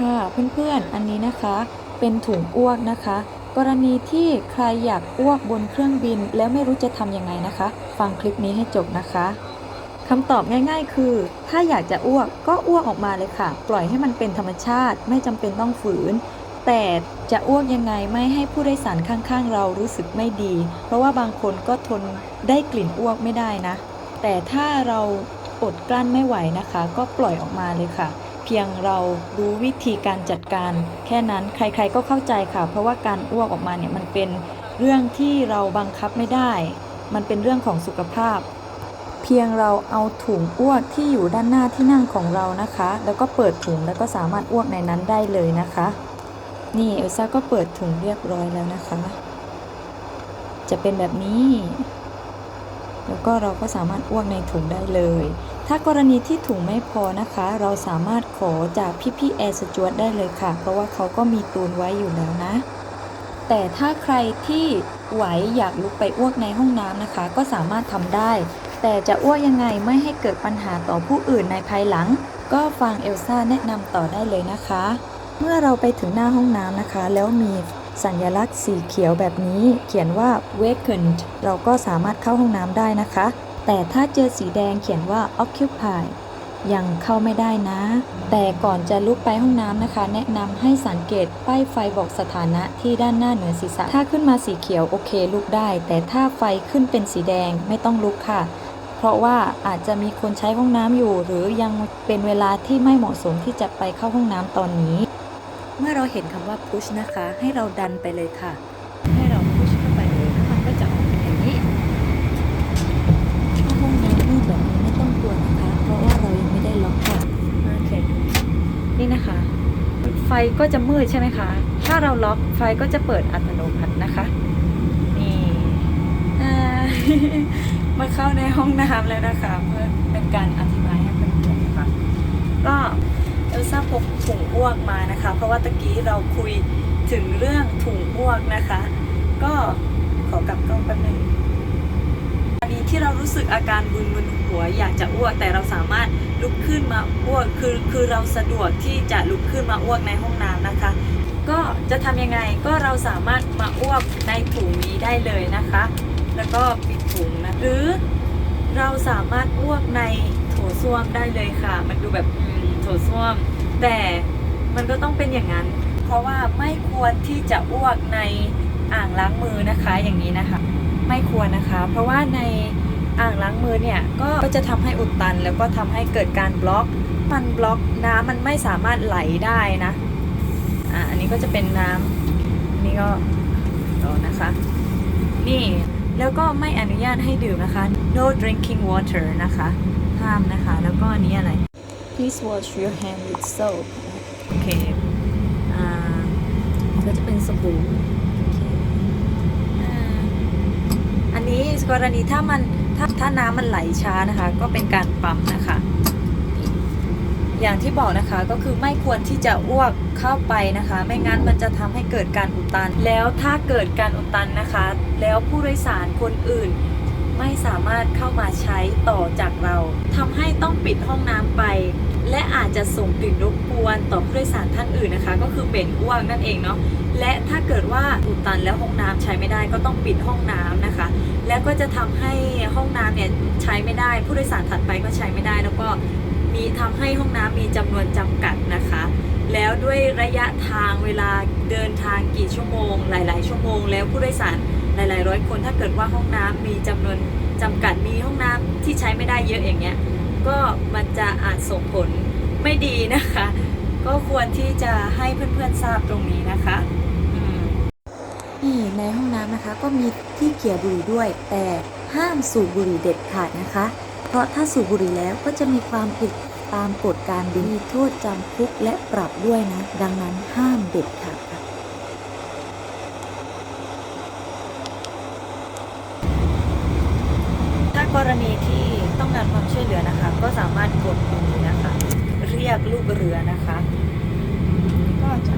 ค่ะเพื่อนๆ อันนี้นะคะเป็นถุงอ้วกนะคะ กรณีที่ใครอยากอ้วกบนเครื่องบินแล้วไม่รู้จะทำยังไงนะคะ ฟังคลิปนี้ให้จบนะคะคำตอบง่าย ๆ คือ ถ้าอยากจะอ้วกก็อ้วกออกมาเลยค่ะ ปล่อยให้มันเป็นธรรมชาติ ไม่จำเป็นต้องฝืน แต่จะอ้วกยังไงไม่ให้ผู้โดยสารข้างๆ เรารู้สึกไม่ดี เพราะว่าบางคนก็ทนได้กลิ่นอ้วกไม่ได้นะ แต่ถ้าเราอดกลั้นไม่ไหวนะคะ ก็ปล่อยออกมาเลยค่ะ พียงเรารู้วิธีการจัดการ แค่นั้นใครๆก็เข้าใจค่ะ เพราะว่าการอ้วกออกมาเนี่ยมันเป็นเรื่องที่เราบังคับไม่ได้ มันเป็นเรื่องของสุขภาพ เพียงเราเอาถุงอ้วกที่อยู่ด้านหน้าที่นั่งของเรานะคะ แล้วก็เปิดถุงแล้วก็สามารถอ้วกในนั้นได้เลยนะคะ นี่เอลซ่าก็เปิดถุงเรียบร้อยแล้วนะคะ จะเป็นแบบนี้ แล้วก็เราก็สามารถอ้วกในถุงได้เลย ถ้ากรณีที่ถุงไม่พอนะคะ เราสามารถขอจากพี่ๆแอร์สจวตได้เลยค่ะ เพราะว่าเขาก็มีตูนไว้อยู่แล้วนะ แต่ถ้าใครที่ไหวอยากลุกไปอ้วกในห้องน้ำนะคะ ก็สามารถทำได้ แต่จะอ้วกยังไงไม่ให้เกิดปัญหาต่อผู้อื่นในภายหลัง ก็ฟังเอลซ่าแนะนำต่อได้เลยนะคะ เมื่อเราไปถึงหน้าห้องน้ำนะคะ แล้วมีสัญลักษณ์สีเขียวแบบนี้ เขียนว่า vacant เราก็สามารถเข้าห้องน้ำได้นะคะ แต่ถ้าเจอสีแดงเขียนว่า occupy ยังเข้าไม่ได้นะ แต่ก่อนจะลุกไปห้องน้ำนะคะ แนะนำให้สังเกตป้ายไฟบอกสถานะที่ด้านหน้าเหนือศีรษะ ถ้าขึ้นมาสีเขียวโอเคลุกได้ แต่ถ้าไฟขึ้นเป็นสีแดงไม่ต้องลุกค่ะ เพราะว่าอาจจะมีคนใช้ห้องน้ำอยู่ หรือยังเป็นเวลาที่ไม่เหมาะสมที่จะไปเข้าห้องน้ำตอนนี้ เมื่อเราเห็นคำว่า push นะคะ ให้เราดันไปเลยค่ะ ให้เรา push เข้าไปเลยแล้วมันก็จะออกเป็นอย่างนี้ ถ้าห้องน้ำมืดแบบนี้ไม่ต้องกลัวนะคะ เพราะว่าเรายังไม่ได้ล็อกค่ะ โอเค นี่นะคะ ไฟก็จะมืดใช่ไหมคะ ถ้าเราล็อกไฟก็จะเปิดอัตโนมัตินะคะ นี่อ่ามาเข้าในห้องน้ำแล้วนะคะเพื่อเป็นการอธิบายให้เพื่อนๆนะคะก็เอลซ่าพกถุงอ้วกมานะคะ เพราะว่าตะกี้เราคุยถึงเรื่องถุงอ้วกนะคะ ก็ขอกลับกล้องแป๊บนึงอันนี้ ที่เรารู้สึกอาการบึนมึนหัวอยากจะอ้วก แต่เราสามารถลุกขึ้นมาอ้วกคือคือเราสะดวกที่จะลุกขึ้นมาอ้วกในห้องน้ำนะคะ ก็จะทำยังไงก็เราสามารถมาอ้วกในถุงนี้ได้เลยนะคะ แล้วก็ปิดถุงนะหรือเราสามารถอ้วกในโถส้วมได้เลยค่ะ มันดูแบบโถส้วม แต่มันก็ต้องเป็นอย่างนั้น เพราะว่าไม่ควรที่จะอ้วกในอ่างล้างมือนะคะอย่างนี้นะคะ ไม่ควรนะคะ เพราะว่าในอ่างล้างมือเนี่ยก็ก็จะทำให้อุดตัน แล้วก็ทำให้เกิดการบล็อก มันบล็อกน้ำมันไม่สามารถไหลได้นะอ่าอันนี้ก็จะเป็นน้ำอันนี้ก็รอนะคะ นี่แล้วก็ไม่อนุญาตให้ดื่มนะคะ no drinking water นะคะ ห้ามนะคะ แล้วก็อันนี้อะไร please wash your hand with soap โอเค อ่าก็จะเป็นสบู่โอเคอ่า อันนี้ กรณีถ้ามันถ้าถ้าน้ำมันไหลช้านะคะ ก็เป็นการปั๊มนะคะ อย่างที่บอกนะคะก็คือไม่ควรที่จะอ้วกเข้าไปนะคะ ไม่งั้นมันจะทำให้เกิดการอุดตัน แล้วถ้าเกิดการอุดตันนะคะ แล้วผู้โดยสารคนอื่นไม่สามารถเข้ามาใช้ต่อจากเราทำให้ต้องปิดห้องน้ำไป และอาจจะส่งกลิ่นรบกวนต่อผู้โดยสารท่านอื่นนะคะ ก็คือเหม็นอ้วกนั่นเองเนาะและถ้าเกิดว่าอุดตันแล้วห้องน้ำใช้ไม่ได้ก็ต้องปิดห้องน้ำนะคะ แล้วก็จะทำให้ห้องน้ำเนี่ยใช้ไม่ได้ ผู้โดยสารถัดไปก็ใช้ไม่ได้ แล้วก็มีทำให้ห้องน้ำมีจำนวนจำกัดนะคะ แล้วด้วยระยะทางเวลาเดินทางกี่ชั่วโมง หลาย ๆ ชั่วโมง แล้วผู้โดยสารหลาย ๆ ร้อยคน ถ้าเกิดว่าห้องน้ำมีจำนวนจำกัดมีห้องน้ำที่ใช้ไม่ได้เยอะอย่างเงี้ย ก็มันจะอาจส่งผลไม่ดีนะคะ ก็ควรที่จะให้เพื่อนๆทราบตรงนี้นะคะอืมนี่ในห้องน้ำนะคะก็มีที่เกี่ยบุหรี่ด้วย แต่ห้ามสูบบุหรี่เด็ดขาดนะคะ เพราะถ้าสูบบุหรี่แล้วก็จะมีความผิดตามกฎการบินมีโทษจำคุกและปรับด้วยนะ ดังนั้นห้ามเด็ดขาดค่ะถ้ากรณีที่ ต้องการความช่วยเหลือนะคะ ก็สามารถกดตรงนี้นะคะ เรียกลูกเรือนะคะ ก็จะ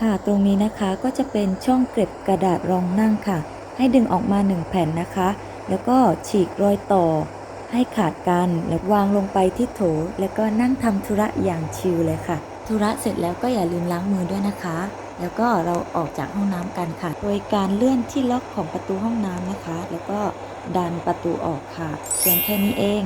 ค่ะตรงนี้นะคะก็จะเป็นช่องเก็บกระดาษรองนั่งค่ะ ให้ดึงออกมา 1 แผ่นนะคะ แล้วก็ฉีกรอยต่อ ให้ขาดกันแล้ววางลงไปที่โถ แล้วก็นั่งทำธุระอย่างชิลเลยค่ะ ธุระเสร็จแล้วก็อย่าลืมล้างมือด้วยนะคะ แล้วก็เราออกจากห้องน้ำกันค่ะ โดยการเลื่อนที่ล็อกของประตูห้องน้ำนะคะ แล้วก็ดันประตูออกค่ะเพียงแค่นี้เอง